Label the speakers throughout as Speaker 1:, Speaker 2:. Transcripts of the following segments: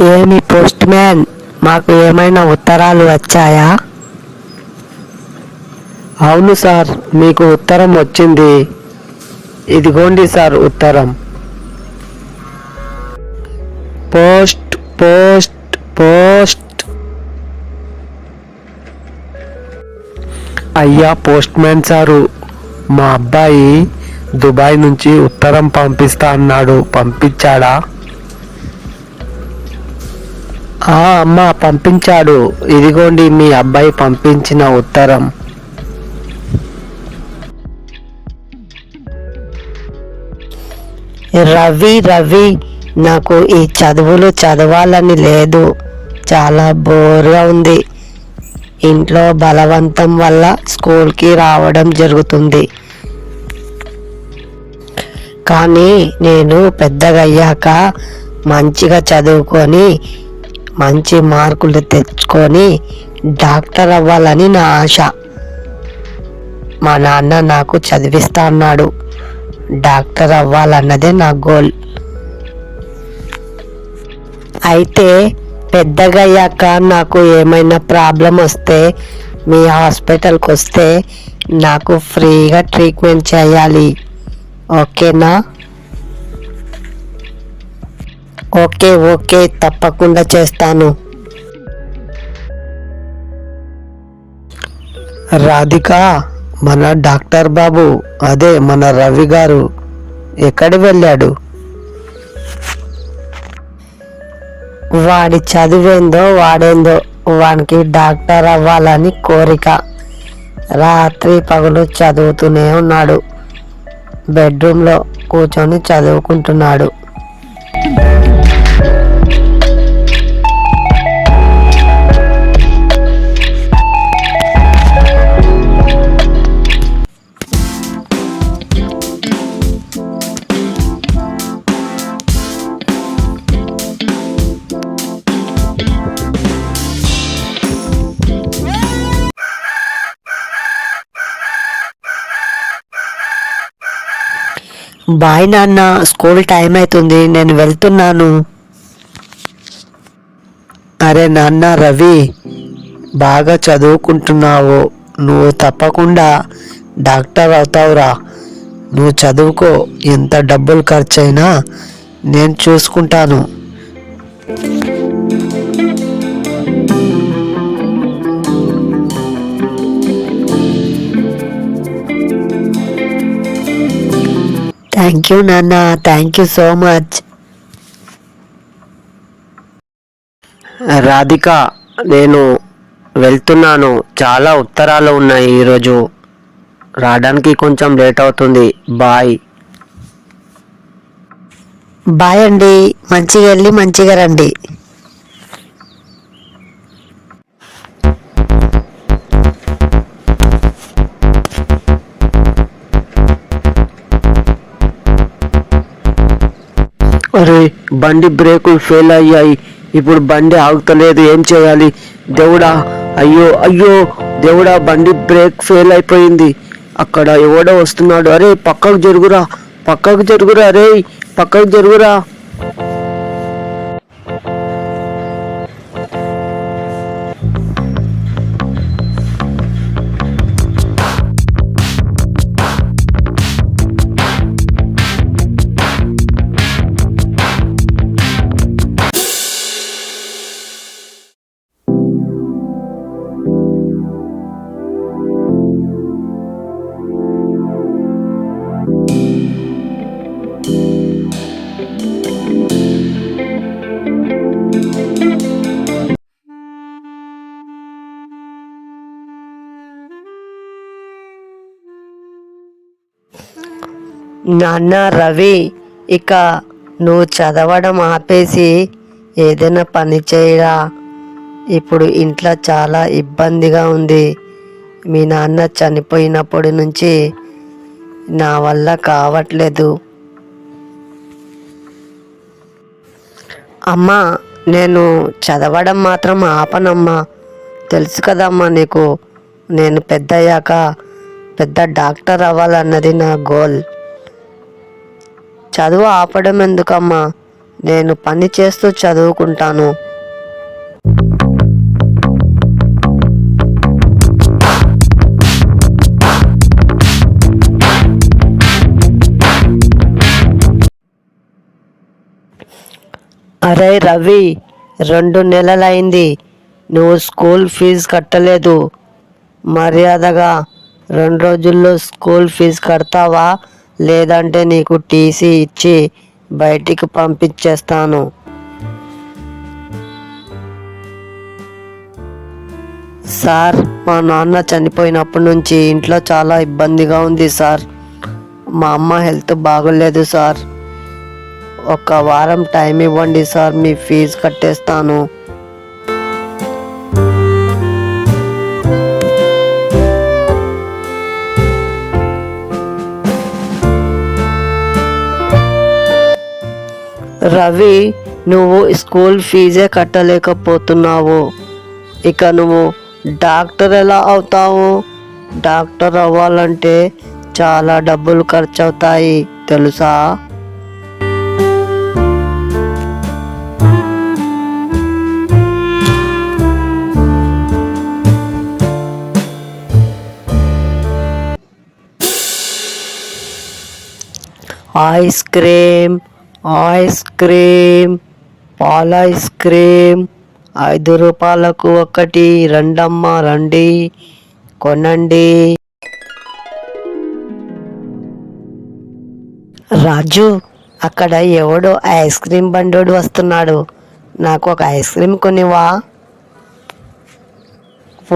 Speaker 1: ఏమి post man? మాకు ఏమైనా ఉత్తరాలు వచ్చాయా? అవును సార్ మీకు ఉత్తరం వచ్చింది. ఇదిగోండి సార్ ఉత్తరం. Post post post. అయ్యా పోస్ట్ మ్యాన్ సారు మా అబ్బాయి దుబాయ్ నుంచి ఉత్తరం పంపిస్తా అన్నాడు. పంపించాడా? ఆ అమ్మ పంపించాడు. ఇదిగోండి మీ అబ్బాయి పంపించిన ఉత్తరం. రవి రవి నాకు ఈ చదువులు చదవాలని లేదు. చాలా బోర్గా ఉంది. ఇంట్లో బలవంతం వల్ల స్కూల్కి రావడం జరుగుతుంది. కానీ నేను పెద్దగయ్యాక మంచిగా చదువుకొని మంచి మార్కులు తెచ్చుకొని డాక్టర్ అవ్వాలని నా ఆశ. మా నాన్న నాకు చదివిస్తా అన్నాడు. డాక్టర్ అవ్వాలన్నదే నా గోల్. అయితే పెద్దగయ్యాక నాకు ఏమైనా ప్రాబ్లం వస్తే మీ హాస్పిటల్కి వస్తే నాకు ఫ్రీగా ట్రీట్మెంట్ చేయాలి. ఓకేనా? ఓకే ఓకే తప్పకుండా చేస్తాను. రాధిక మన డాక్టర్ బాబు అదే మన రవి గారు ఎక్కడి వెళ్ళాడు? వాడి చదివేందో వాడేందో వానికి డాక్టర్ అవ్వాలని కోరిక. రాత్రి పగలు చదువుతూనే ఉన్నాడు. బెడ్రూమ్లో కూర్చొని చదువుకుంటున్నాడు. బాయ్ నాన్న స్కూల్ టైం అవుతుంది నేను వెళ్తున్నాను. అరే నాన్న రవి బాగా చదువుకుంటున్నావు. నువ్వు తప్పకుండా డాక్టర్ అవుతావురా. నువ్వు చదువుకో ఎంత డబ్బులు ఖర్చయినా నేను చూసుకుంటాను. థ్యాంక్ యూ నాన్న thank you so much Radhika నేను వెళ్తున్నాను. చాలా ఉత్తరాలు ఉన్నాయి ఈరోజు. రావడానికి కొంచెం లేట్ అవుతుంది. బాయ్. బాయ్ అండి. మంచిగా వెళ్ళి మంచిగా రండి. బండి బ్రేకులు ఫెయిల్ అయ్యాయి. ఇప్పుడు బండి ఆగుతలేదు ఏం చేయాలి? దేవుడా అయ్యో అయ్యో దేవుడా బండి బ్రేక్ ఫెయిల్ అయిపోయింది. అక్కడ ఎవడో వస్తున్నాడు. అరే పక్కకు జరుగురా పక్కకు జరుగురా అరే పక్కకు జరుగురా. నాన్న రవి ఇక నువ్వు చదవడం ఆపేసి ఏదైనా పని చేయరా? ఇప్పుడు ఇంట్లో చాలా ఇబ్బందిగా ఉంది. మీ నాన్న చనిపోయినప్పటి నుంచి నా వల్ల కావట్లేదు. అమ్మా నేను చదవడం మాత్రం ఆపనమ్మా. తెలుసు కదమ్మా నీకు నేను పెద్దయ్యాక పెద్ద డాక్టర్ అవ్వాలన్నది నా గోల్. చదువు ఆపడం ఎందుకమ్మా? నేను పని చేస్తూ చదువుకుంటాను. అరే రవి రెండు నెలలైంది. నువ్వు స్కూల్ ఫీజు కట్టలేదు. మర్యాదగా రెండు రోజుల్లో స్కూల్ ఫీజు కడతావా? లేదంటే నీకు టీసీ ఇచ్చి బయటికి పంపించేస్తాను. సార్ మా నాన్న చనిపోయినప్పటి నుంచి ఇంట్లో చాలా ఇబ్బందిగా ఉంది సార్. మా అమ్మ హెల్త్ బాగోలేదు సార్. ఒక వారం టైం ఇవ్వండి సార్ మీ ఫీజు కట్టేస్తాను. రవి నువ్వు స్కూల్ ఫీజే కట్టలేకపోతున్నావు. ఇక నువ్వు డాక్టర్ ఎలా అవుతావు? డాక్టర్ అవ్వాలంటే చాలా డబ్బులు ఖర్చు అవుతాయి తెలుసా? ఐస్ క్రీమ్ ఐస్ క్రీమ్ పాల ఐస్ క్రీమ్ ఐదు రూపాయలకు ఒకటి రండమ్మ రండి కొనండి. రాజు అక్కడ ఎవడో ఐస్ క్రీమ్ బండోడు వస్తున్నాడు. నాకు ఒక ఐస్ క్రీమ్ కొనివా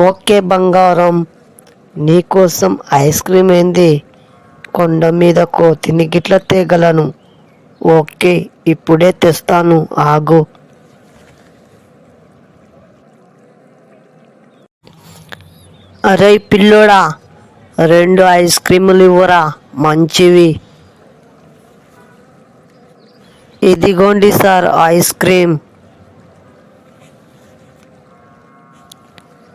Speaker 1: ఓకే బంగారం నీకోసం ఐస్ క్రీమ్ ఏంది? కొండ మీద కోతిని గిట్ల తేగలను. ఓకే ఇప్పుడే తెస్తాను ఆగు. అరే పిల్లోడా రెండు ఐస్ క్రీములు ఇవ్వరా మంచివి. ఇదిగోండి సార్ ఐస్ క్రీమ్.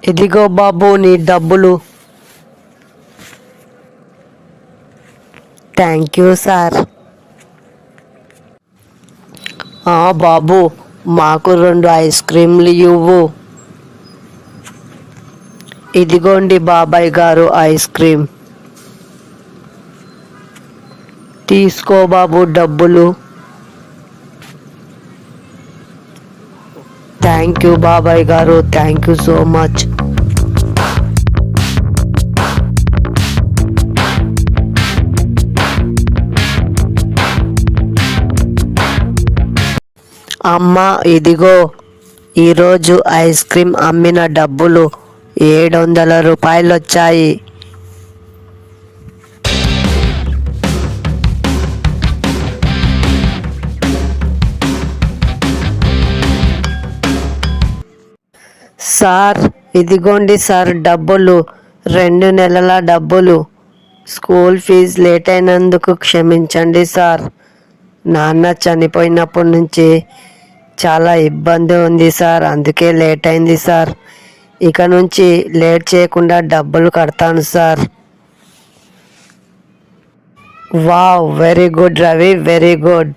Speaker 1: ఇదిగో బాబు నీ డబ్బులు. థ్యాంక్ యూ సార్ ఆ బాబు మాకు రెండు ఐస్ క్రీమ్లు ఇవ్వు. ఇదిగోండి బాబాయ్ గారు ఐస్ క్రీమ్ తీసుకో బాబు డబ్బులు. థ్యాంక్ యూ బాబాయ్ గారు థ్యాంక్ యూ సో మచ్. అమ్మా ఇదిగో ఈరోజు ఐస్ క్రీమ్ అమ్మిన డబ్బులు ఏడు వందల రూపాయలు వచ్చాయి సార్ ఇదిగోండి సార్ డబ్బులు రెండు నెలల డబ్బులు. స్కూల్ ఫీజు లేట్ అయినందుకు క్షమించండి సార్. నాన్న చనిపోయినప్పటి నుంచి చాలా ఇబ్బంది ఉంది సార్. అందుకే లేట్ అయింది సార్. ఇక నుంచి లేట్ చేయకుండా డబ్బులు కడతాను sir. Wow very good Ravi very good.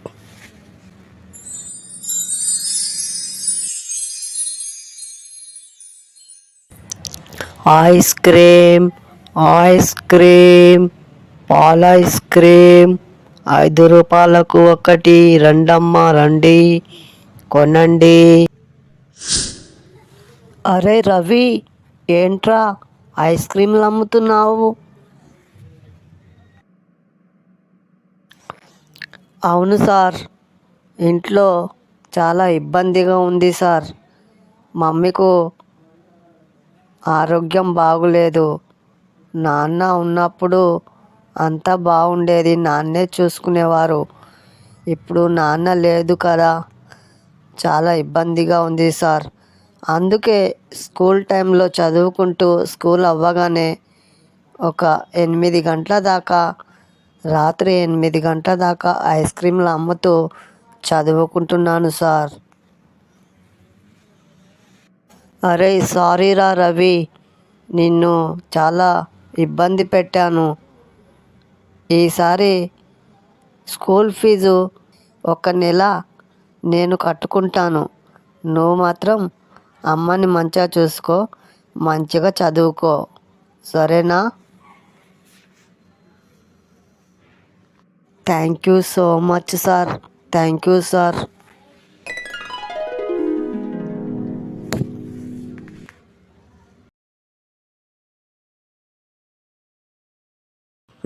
Speaker 1: Ice cream ice cream పాల ఐస్ క్రీమ్. ఐదు రూపాయలకు ఒకటి రండమ్మ రండి. కొనండి. అరే రవి ఏంట్రా ఐస్ క్రీమ్లు అమ్ముతున్నావు? అవును సార్ ఇంట్లో చాలా ఇబ్బందిగా ఉంది సార్. మమ్మీకు ఆరోగ్యం బాగులేదు. నాన్న ఉన్నప్పుడు అంతా బాగుండేది నాన్నే చూసుకునేవారు. ఇప్పుడు నాన్న లేదు కదా. చాలా ఇబ్బందిగా ఉంది సార్. అందుకే స్కూల్ టైంలో చదువుకుంటూ స్కూల్ అవ్వగానే ఒక ఎనిమిది గంటల దాకా రాత్రి ఎనిమిది గంటల దాకా ఐస్ క్రీమ్లు అమ్ముతూ చదువుకుంటున్నాను సార్. అరే సారీరా రవి నిన్ను చాలా ఇబ్బంది పెట్టాను. ఈసారి స్కూల్ ఫీజు ఒక నెల
Speaker 2: నేను కట్టుకుంటాను. నువ్వు మాత్రం అమ్మని మంచిగా చూసుకో మంచిగా చదువుకో. సరేనా? Thank you so much sir. Thank you sir.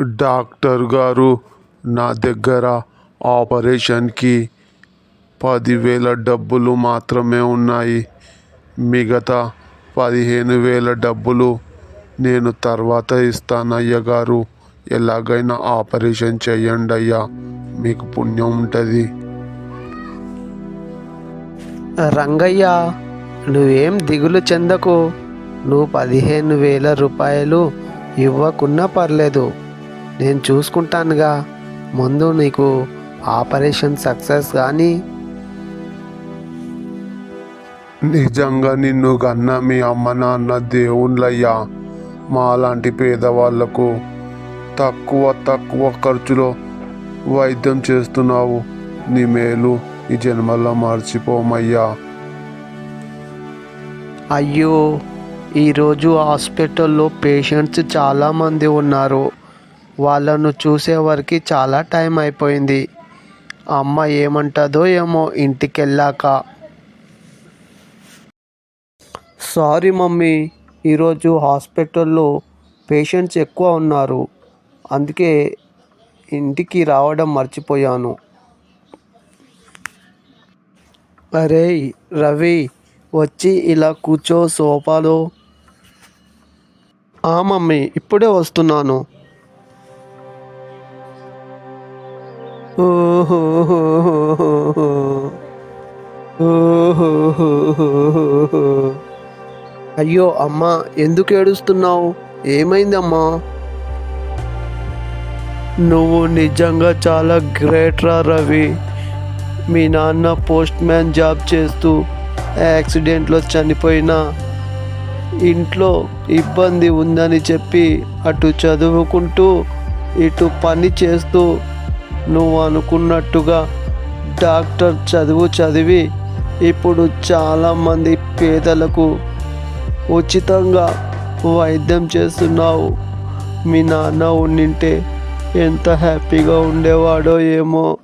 Speaker 3: Doctor గారు నా దగ్గర ఆపరేషన్కి పదివేల డబ్బులు మాత్రమే ఉన్నాయి. మిగతా పదిహేను వేల డబ్బులు నేను తర్వాత ఇస్తానయ్య గారు. ఎలాగైనా ఆపరేషన్ చేయండి అయ్యా. మీకు పుణ్యం ఉంటుంది.
Speaker 1: రంగయ్య నువ్వేం దిగులు చెందకు. నువ్వు పదిహేను వేల రూపాయలు ఇవ్వకున్నా పర్లేదు. నేను చూసుకుంటానుగా. ముందు నీకు ఆపరేషన్ సక్సెస్ కానీ
Speaker 3: నిజంగా నిన్ను కన్న మీ అమ్మ నాన్న దేవుళ్ళయ్యా. మాలాంటి పేదవాళ్ళకు తక్కువ తక్కువ ఖర్చులో వైద్యం చేస్తున్నావు. నీ మేలు ఈ జన్మలో మర్చిపోమయ్యా.
Speaker 1: అయ్యో ఈరోజు హాస్పిటల్లో పేషెంట్స్ చాలామంది ఉన్నారు. వాళ్ళను చూసేవరకు చాలా టైం అయిపోయింది. అమ్మ ఏమంటుందో ఏమో ఇంటికి వెళ్ళాక సారీ మమ్మీ ఈరోజు హాస్పిటల్లో పేషెంట్స్ ఎక్కువ ఉన్నారు. అందుకే ఇంటికి రావడం మర్చిపోయాను. అరే రవి వచ్చి ఇలా కూర్చో సోఫాలో. ఆ మమ్మీ ఇప్పుడే వస్తున్నాను. ఓహో అయ్యో అమ్మా ఎందుకు ఏడుస్తున్నావు? ఏమైందమ్మా? నువ్వు నిజంగా చాలా గ్రేట్ రా రవి. మీ నాన్న పోస్ట్ మ్యాన్ జాబ్ చేస్తూ యాక్సిడెంట్లో చనిపోయినా ఇంట్లో ఇబ్బంది ఉందని చెప్పి అటు చదువుకుంటూ ఇటు పని చేస్తూ నువ్వు అనుకున్నట్టుగా డాక్టర్ చదువు చదివి ఇప్పుడు చాలామంది పేదలకు ఉచితంగా వైద్యం చేస్తున్నావు. మీ నాన్న ఉండింటే ఎంత హ్యాపీగా ఉండేవాడో ఏమో.